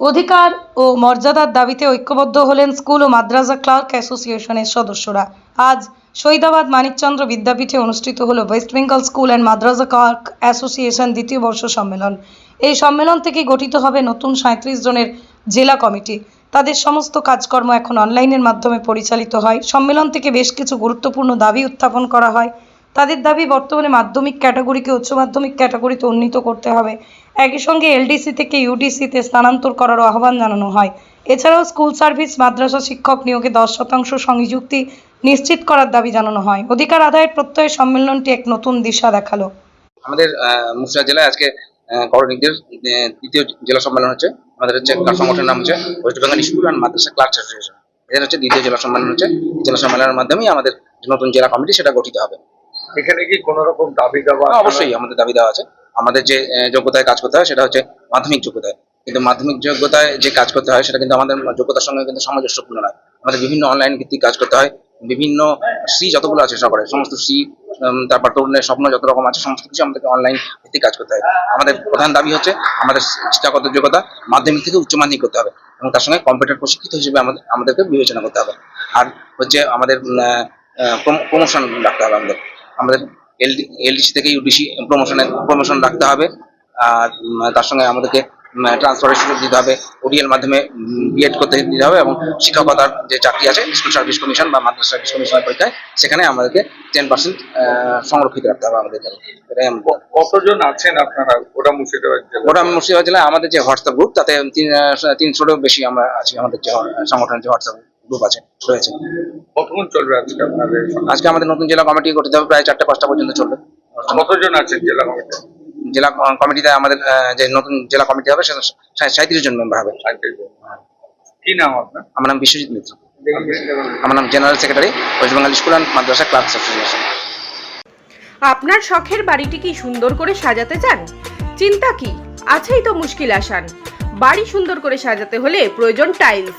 অধিকার ও মর্যাদার দাবিতে ঐক্যবদ্ধ হলেন স্কুল ও মাদ্রাসা ক্লার্ক অ্যাসোসিয়েশনের সদস্যরা। আজ শহীদাবাদ মানিকচন্দ্র বিদ্যাপীঠে অনুষ্ঠিত হলো West Bengal school and madrasa clerk association দ্বিতীয় বর্ষ সম্মেলন। এই সম্মেলন থেকে গঠিত হবে নতুন সাঁত্রিশ জনের জেলা কমিটি। তাদের সমস্ত কাজকর্ম এখন অনলাইনের মাধ্যমে পরিচালিত হয়। সম্মেলন থেকে বেশ কিছু গুরুত্বপূর্ণ দাবি উত্থাপন করা হয়। তাদের দাবি বর্তমানে মাধ্যমিক ক্যাটাগরিকে উচ্চ মাধ্যমিক ক্যাটাগরিতে উন্নীত করতে হবে। একই সঙ্গে এলডিসি থেকে ইউডিসিতে স্থানান্তর করারও আহ্বান জানানো হয়। এছাড়াও স্কুল সার্ভিস মাদ্রাসা শিক্ষক নিয়োগে দশ শতাংশ সংযুক্তি নিশ্চিত করার দাবি জানানো হয়। অধিকার আদায়ের প্রত্যয় সম্মেলনটি এক নতুন দিশা দেখাল। আমাদের আহ, মুর্শিদাবাদ জেলায় আজকে করণিকদের দ্বিতীয় জেলা সম্মেলন হচ্ছে। আমাদের হচ্ছে সংগঠনের নাম হচ্ছে West Bengal school and madrasa clerks association এদের হচ্ছে দ্বিতীয় জেলা সম্মেলন হচ্ছে। জেলা সম্মেলনের মাধ্যমেই আমাদের নতুন জেলা কমিটি সেটা গঠিত হবে। এখানে কি কোন রকম দাবি দেওয়া অবশ্যই আমাদের দাবি দেওয়া আছে। আমাদের যে যোগ্যতায় কাজ করতে হয় সেটা হচ্ছে মাধ্যমিক যোগ্যতায়। কিন্তু মাধ্যমিক যোগ্যতায় যে কাজ করতে হয় সেটা কিন্তু আমাদের যোগ্যতার সঙ্গে কিন্তু সামঞ্জস্যপূর্ণ নয়। আমাদের বিভিন্ন অনলাইন ভিত্তিক কাজ করতে হয়, বিভিন্ন সি যতগুলো আছে সবার সমস্ত সি তারপর তরুণের স্বপ্ন যত রকম আছে, সমস্ত কিছু আমাদেরকে অনলাইন ভিত্তিক কাজ করতে হয়। আমাদের প্রধান দাবি হচ্ছে আমাদের শিক্ষাগত যোগ্যতা মাধ্যমিক থেকে উচ্চ মাধ্যমিক করতে হবে এবং তার সঙ্গে কম্পিউটার প্রশিক্ষিত হিসেবে আমাদের, আমাদেরকে বিবেচনা করতে হবে। আর হচ্ছে আমাদের প্রমোশন রাখতে হবে আমাদের। আমাদের এলডি এলডিসি থেকে ইউডিসি প্রমোশনের প্রমোশন রাখতে হবে। আর তার সঙ্গে আমাদেরকে ট্রান্সফারের সুযোগ দিতে হবে। ওডিএল মাধ্যমে বিএড করতে দিতে হবে এবং শিক্ষকতার যে চাকরি আছে স্কুল সার্ভিস কমিশন বা মাদ্রাসা সার্ভিস কমিশনের পরীক্ষায় সেখানে আমাদেরকে টেন পার্সেন্ট সংরক্ষিত রাখতে হবে আমাদের এটাই কতজন আছেন আপনারা ওটা মুর্শিদাবাদ জেলা ওটা মুর্শিদাবাদ জেলায় আমাদের যে হোয়াটসঅ্যাপ গ্রুপ তাতে তিন তিনশোরও বেশি আমরা আছি আমাদের যে সংগঠনের যে হোয়াটসঅ্যাপ গ্রুপ আছে রয়েছে। কতক্ষণ চলবে আজকে আপনাদের? আজকে আমাদের নতুন জেলা কমিটি গঠিত হবে প্রায় চারটে পাঁচটা পর্যন্ত চলবে। কতজন আছেন জেলা কমিটি জেলা কমিটিতে আমাদের যে নতুন জেলা কমিটি হবে সেটা সাঁত্রিশ জন মেম্বার হবে। কি নাম আপনার? আমার নাম বিশ্বজিৎ মিত্র। আমার নাম general secretary West Bengal school and madrasa clerks association. আপনার শখের বাড়িটি কি সুন্দর করে সাজাতে চান? চিন্তা কি? আছেই তো মুশকিল আসান। বাড়ি সুন্দর করে সাজাতে হলে প্রয়োজন টাইলস।